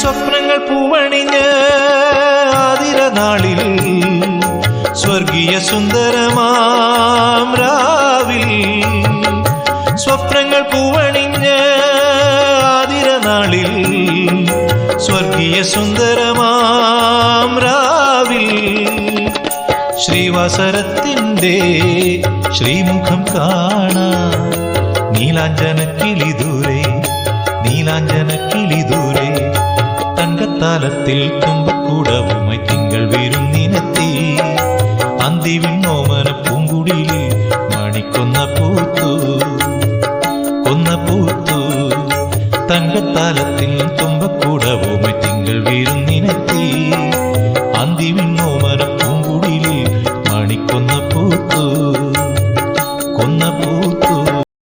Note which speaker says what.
Speaker 1: സ്വപ്നങ്ങൾ പൂവണിഞ്ഞ് ആതിരനാളിൽ സ്വർഗീയ സുന്ദരമാം രാവിൽ സ്വപ്നങ്ങൾ പൂവണിഞ്ഞ് ആതിരനാളിൽ സ്വർഗീയ സുന്ദരമാം രാവിൽ ശ്രീവാസരത്തിന്റെ ശ്രീമുഖം കാണ. നീലാഞ്ജന കിളിദൂരെ നീലാഞ്ജന കിളിദൂരെ താലത്തിൽ കുമ്പക്കൂടവുമായി തിങ്കൾ വിരുന്നിനെത്തി. അന്തിവിണ്ണോമന പൂങ്കുടിയിൽ മണിക്കൊന്ന പൂത്തു. കൊന്ന പൂത്തു. തങ്കത്താലത്തിൽ കുമ്പക്കൂടവുമായി തിങ്കൾ വിരുന്നിനെത്തി. അന്തിവിണ്ണോമന പൂങ്കുടിയിൽ മണിക്കൊന്ന പൂത്തു. കൊന്ന